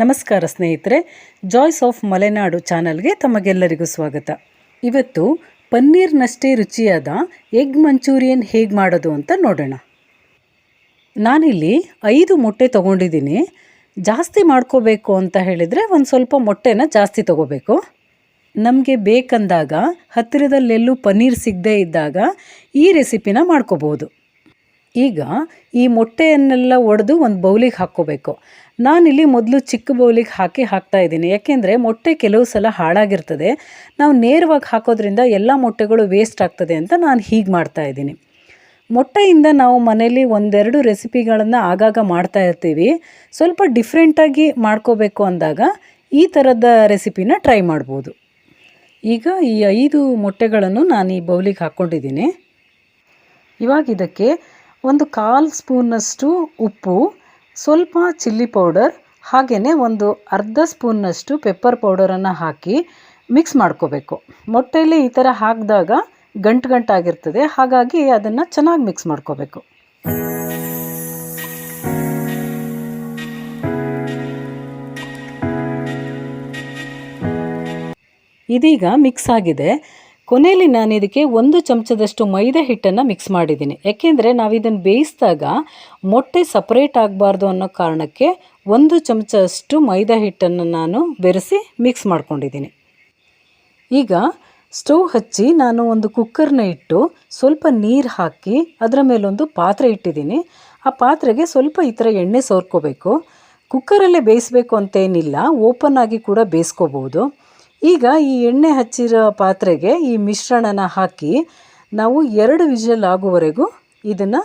ನಮಸ್ಕಾರ ಸ್ನೇಹಿತರೆ joys of Malenadu ಚಾನಲ್ಗೆ ತಮಗೆಲ್ಲರಿಗೂ ಸ್ವಾಗತ. ಇವತ್ತು ಪನ್ನೀರ್ನಷ್ಟೇ ರುಚಿಯಾದ ಎಗ್ ಮಂಚೂರಿಯನ್ ಹೇಗೆ ಮಾಡೋದು ಅಂತ ನೋಡೋಣ. ನಾನಿಲ್ಲಿ ಐದು ಮೊಟ್ಟೆ ತೊಗೊಂಡಿದ್ದೀನಿ. ಜಾಸ್ತಿ ಮಾಡ್ಕೋಬೇಕು ಅಂತ ಹೇಳಿದರೆ ಒಂದು ಸ್ವಲ್ಪ ಮೊಟ್ಟೆನ ಜಾಸ್ತಿ ತೊಗೋಬೇಕು. ನಮಗೆ ಬೇಕಂದಾಗ ಹತ್ತಿರದಲ್ಲೆಲ್ಲೂ ಪನ್ನೀರ್ ಸಿಗದೇ ಇದ್ದಾಗ ಈ ರೆಸಿಪಿನ ಮಾಡ್ಕೋಬೋದು. ಈಗ ಈ ಮೊಟ್ಟೆಯನ್ನೆಲ್ಲ ಒಡೆದು ಒಂದು ಬೌಲಿಗೆ ಹಾಕ್ಕೋಬೇಕು. ನಾನಿಲ್ಲಿ ಮೊದಲು ಚಿಕ್ಕ ಬೌಲಿಗೆ ಹಾಕಿ ಹಾಕ್ತಾ ಇದ್ದೀನಿ. ಯಾಕೆಂದರೆ ಮೊಟ್ಟೆ ಕೆಲವು ಸಲ ಹಾಳಾಗಿರ್ತದೆ. ನಾವು ನೇರವಾಗಿ ಹಾಕೋದ್ರಿಂದ ಎಲ್ಲ ಮೊಟ್ಟೆಗಳು ವೇಸ್ಟ್ ಆಗ್ತದೆ ಅಂತ ನಾನು ಹೀಗೆ ಮಾಡ್ತಾ ಇದ್ದೀನಿ. ಮೊಟ್ಟೆಯಿಂದ ನಾವು ಮನೇಲಿ ಒಂದೆರಡು ರೆಸಿಪಿಗಳನ್ನು ಆಗಾಗ ಮಾಡ್ತಾ ಇರ್ತೀವಿ. ಸ್ವಲ್ಪ ಡಿಫ್ರೆಂಟಾಗಿ ಮಾಡ್ಕೋಬೇಕು ಅಂದಾಗ ಈ ಥರದ ರೆಸಿಪಿನ ಟ್ರೈ ಮಾಡ್ಬೋದು. ಈಗ ಈ ಐದು ಮೊಟ್ಟೆಗಳನ್ನು ನಾನು ಈ ಬೌಲಿಗೆ ಹಾಕ್ಕೊಂಡಿದ್ದೀನಿ. ಇವಾಗ ಇದಕ್ಕೆ ಒಂದು ಕಾಲು ಸ್ಪೂನ್ನಷ್ಟು ಉಪ್ಪು, ಸ್ವಲ್ಪ ಚಿಲ್ಲಿ ಪೌಡರ್ ಹಾಗೆಯೇ ಒಂದು ಅರ್ಧ ಸ್ಪೂನ್ನಷ್ಟು ಪೆಪ್ಪರ್ ಪೌಡರನ್ನು ಹಾಕಿ ಮಿಕ್ಸ್ ಮಾಡ್ಕೋಬೇಕು. ಮೊಟ್ಟೆಯಲ್ಲಿ ಈ ಥರ ಹಾಕಿದಾಗ ಗಂಟು ಗಂಟಾಗಿರ್ತದೆ, ಹಾಗಾಗಿ ಅದನ್ನು ಚೆನ್ನಾಗಿ ಮಿಕ್ಸ್ ಮಾಡ್ಕೋಬೇಕು. ಇದೀಗ ಮಿಕ್ಸ್ ಆಗಿದೆ. ಕೊನೆಯಲ್ಲಿ ನಾನು ಇದಕ್ಕೆ ಒಂದು ಚಮಚದಷ್ಟು ಮೈದಾ ಹಿಟ್ಟನ್ನು ಮಿಕ್ಸ್ ಮಾಡಿದ್ದೀನಿ. ಯಾಕೆಂದರೆ ನಾವು ಇದನ್ನು ಬೇಯಿಸಿದಾಗ ಮೊಟ್ಟೆ ಸಪ್ರೇಟ್ ಆಗಬಾರ್ದು ಅನ್ನೋ ಕಾರಣಕ್ಕೆ ಒಂದು ಚಮಚದಷ್ಟು ಮೈದಾ ಹಿಟ್ಟನ್ನು ನಾನು ಬೆರೆಸಿ ಮಿಕ್ಸ್ ಮಾಡ್ಕೊಂಡಿದ್ದೀನಿ. ಈಗ ಸ್ಟವ್ ಹಚ್ಚಿ ನಾನು ಒಂದು ಕುಕ್ಕರ್ನ ಇಟ್ಟು ಸ್ವಲ್ಪ ನೀರು ಹಾಕಿ ಅದರ ಮೇಲೊಂದು ಪಾತ್ರೆ ಇಟ್ಟಿದ್ದೀನಿ. ಆ ಪಾತ್ರೆಗೆ ಸ್ವಲ್ಪ ಈ ಥರ ಎಣ್ಣೆ ಸೋರ್ಕೋಬೇಕು. ಕುಕ್ಕರಲ್ಲೇ ಬೇಯಿಸಬೇಕು ಅಂತೇನಿಲ್ಲ ಓಪನ್ ಆಗಿ ಕೂಡ ಬೇಯಿಸ್ಕೋಬೋದು ಈಗ ಈ ಎಣ್ಣೆ ಹಚ್ಚಿರೋ ಪಾತ್ರೆಗೆ ಈ ಮಿಶ್ರಣನ ಹಾಕಿ ನಾವು ಎರಡು ವಿಷಲ್ ಆಗುವವರೆಗೂ ಇದನ್ನು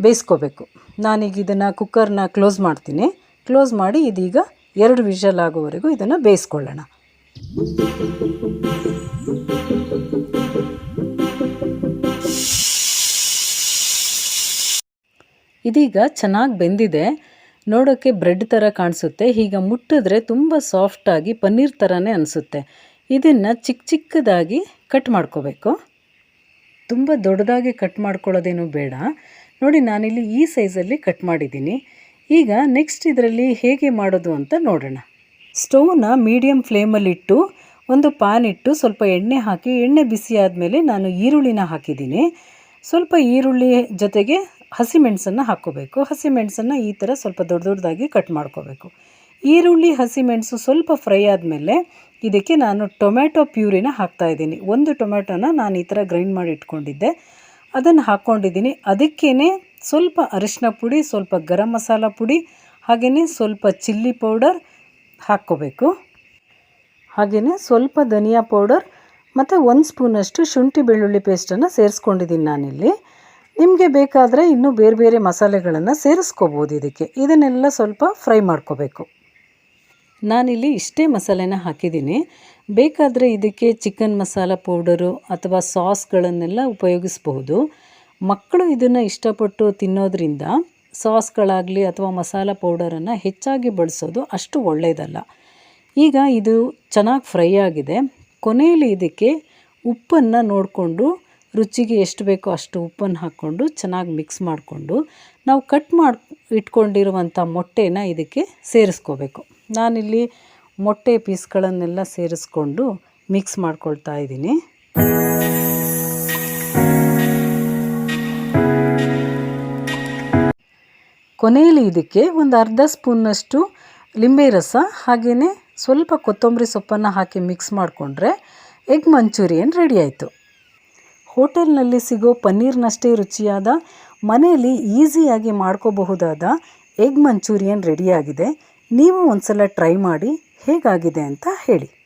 ಬೇಯಿಸ್ಕೋಬೇಕು. ನಾನೀಗ ಇದನ್ನು ಕುಕ್ಕರ್ನ ಕ್ಲೋಸ್ ಮಾಡ್ತೀನಿ. ಕ್ಲೋಸ್ ಮಾಡಿ ಇದೀಗ ಎರಡು ವಿಷಲ್ ಆಗುವವರೆಗೂ ಇದನ್ನು ಬೇಯಿಸ್ಕೊಳ್ಳೋಣ. ಇದೀಗ ಚೆನ್ನಾಗಿ ಬೆಂದಿದೆ. ನೋಡೋಕ್ಕೆ ಬ್ರೆಡ್ ಥರ ಕಾಣಿಸುತ್ತೆ. ಈಗ ಮುಟ್ಟಿದ್ರೆ ತುಂಬ ಸಾಫ್ಟಾಗಿ ಪನ್ನೀರ್ ಥರನೇ ಅನಿಸುತ್ತೆ. ಇದನ್ನು ಚಿಕ್ಕ ಚಿಕ್ಕದಾಗಿ ಕಟ್ ಮಾಡ್ಕೋಬೇಕು. ತುಂಬ ದೊಡ್ಡದಾಗಿ ಕಟ್ ಮಾಡ್ಕೊಳ್ಳೋದೇನು ಬೇಡ. ನೋಡಿ ನಾನಿಲ್ಲಿ ಈ ಸೈಜಲ್ಲಿ ಕಟ್ ಮಾಡಿದ್ದೀನಿ. ಈಗ ನೆಕ್ಸ್ಟ್ ಇದರಲ್ಲಿ ಹೇಗೆ ಮಾಡೋದು ಅಂತ ನೋಡೋಣ. ಸ್ಟೌವ್ನ ಮೀಡಿಯಮ್ ಫ್ಲೇಮಲ್ಲಿಟ್ಟು ಒಂದು ಪ್ಯಾನ್ ಇಟ್ಟು ಸ್ವಲ್ಪ ಎಣ್ಣೆ ಹಾಕಿ, ಎಣ್ಣೆ ಬಿಸಿ ಆದಮೇಲೆ ನಾನು ಈರುಳ್ಳಿನ ಹಾಕಿದ್ದೀನಿ. ಸ್ವಲ್ಪ ಈರುಳ್ಳಿ ಜೊತೆಗೆ ಹಸಿಮೆಣಸನ್ನು ಹಾಕ್ಕೋಬೇಕು. ಹಸಿಮೆಣಸನ್ನು ಈ ಥರ ಸ್ವಲ್ಪ ದೊಡ್ಡ ದೊಡ್ಡದಾಗಿ ಕಟ್ ಮಾಡ್ಕೋಬೇಕು. ಈರುಳ್ಳಿ ಹಸಿಮೆಣಸು ಸ್ವಲ್ಪ ಫ್ರೈ ಆದಮೇಲೆ ಇದಕ್ಕೆ ನಾನು ಟೊಮ್ಯಾಟೊ ಪ್ಯೂರಿನ ಹಾಕ್ತಾಯಿದ್ದೀನಿ ಒಂದು ಟೊಮ್ಯಾಟೊನ ನಾನು ಈ ಥರ ಗ್ರೈಂಡ್ ಮಾಡಿ ಇಟ್ಕೊಂಡಿದ್ದೆ. ಅದನ್ನು ಹಾಕ್ಕೊಂಡಿದ್ದೀನಿ. ಅದಕ್ಕೇ ಸ್ವಲ್ಪ ಅರಿಶಿನ ಪುಡಿ, ಸ್ವಲ್ಪ ಗರಂ ಮಸಾಲ ಪುಡಿ ಹಾಗೆಯೇ ಸ್ವಲ್ಪ ಚಿಲ್ಲಿ ಪೌಡರ್ ಹಾಕ್ಕೋಬೇಕು. ಹಾಗೆಯೇ ಸ್ವಲ್ಪ ಧನಿಯಾ ಪೌಡರ್ ಮತ್ತು ಒಂದು ಸ್ಪೂನಷ್ಟು ಶುಂಠಿ ಬೆಳ್ಳುಳ್ಳಿ ಪೇಸ್ಟನ್ನು ಸೇರಿಸ್ಕೊಂಡಿದ್ದೀನಿ ನಾನಿಲ್ಲಿ. ನಿಮಗೆ ಬೇಕಾದರೆ ಇನ್ನೂ ಬೇರೆ ಬೇರೆ ಮಸಾಲೆಗಳನ್ನು ಸೇರಿಸ್ಕೋಬೋದು ಇದಕ್ಕೆ. ಇದನ್ನೆಲ್ಲ ಸ್ವಲ್ಪ ಫ್ರೈ ಮಾಡ್ಕೋಬೇಕು. ನಾನಿಲ್ಲಿ ಇಷ್ಟೇ ಮಸಾಲೆನ ಹಾಕಿದ್ದೀನಿ. ಬೇಕಾದರೆ ಇದಕ್ಕೆ ಚಿಕನ್ ಮಸಾಲ ಪೌಡರು ಅಥವಾ ಸಾಸ್ಗಳನ್ನೆಲ್ಲ ಉಪಯೋಗಿಸ್ಬಹುದು ಮಕ್ಕಳು ಇದನ್ನು ಇಷ್ಟಪಟ್ಟು ತಿನ್ನೋದ್ರಿಂದ ಸಾಸ್ಗಳಾಗಲಿ ಅಥವಾ ಮಸಾಲ ಪೌಡರನ್ನು ಹೆಚ್ಚಾಗಿ ಬಳಸೋದು ಅಷ್ಟು ಒಳ್ಳೆಯದಲ್ಲ ಈಗ ಇದು ಚೆನ್ನಾಗಿ ಫ್ರೈ ಆಗಿದೆ. ಕೊನೆಯಲ್ಲಿ ಇದಕ್ಕೆ ಉಪ್ಪನ್ನು ನೋಡಿಕೊಂಡು ರುಚಿಗೆ ಎಷ್ಟು ಬೇಕೋ ಅಷ್ಟು ಉಪ್ಪನ್ನು ಹಾಕ್ಕೊಂಡು ಚೆನ್ನಾಗಿ ಮಿಕ್ಸ್ ಮಾಡಿಕೊಂಡು ನಾವು ಕಟ್ ಮಾಡಿ ಇಟ್ಕೊಂಡಿರುವಂಥ ಮೊಟ್ಟೆನ ಇದಕ್ಕೆ ಸೇರಿಸ್ಕೋಬೇಕು. ನಾನಿಲ್ಲಿ ಮೊಟ್ಟೆ ಪೀಸ್ಗಳನ್ನೆಲ್ಲ ಸೇರಿಸ್ಕೊಂಡು ಮಿಕ್ಸ್ ಮಾಡ್ಕೊಳ್ತಾ ಇದ್ದೀನಿ. ಕೊನೆಯಲ್ಲಿ ಇದಕ್ಕೆ ಒಂದು ಅರ್ಧ ಸ್ಪೂನ್ನಷ್ಟು ಲಿಂಬೆ ರಸ ಹಾಗೆಯೇ ಸ್ವಲ್ಪ ಕೊತ್ತಂಬರಿ ಸೊಪ್ಪನ್ನು ಹಾಕಿ ಮಿಕ್ಸ್ ಮಾಡಿಕೊಂಡ್ರೆ ಎಗ್ ಮಂಚೂರಿಯನ್ ರೆಡಿ ಆಯಿತು. ಹೋಟೆಲ್ನಲ್ಲಿ ಸಿಗೋ ಪನ್ನೀರ್ನಷ್ಟೇ ರುಚಿಯಾದ, ಮನೆಯಲ್ಲಿ ಈಸಿಯಾಗಿ ಮಾಡ್ಕೋಬಹುದಾದ ಎಗ್ ಮಂಚೂರಿಯನ್ ರೆಡಿಯಾಗಿದೆ. ನೀವು ಒಂದು ಸಲ ಟ್ರೈ ಮಾಡಿ ಹೇಗಾಗಿದೆ ಅಂತ ಹೇಳಿ.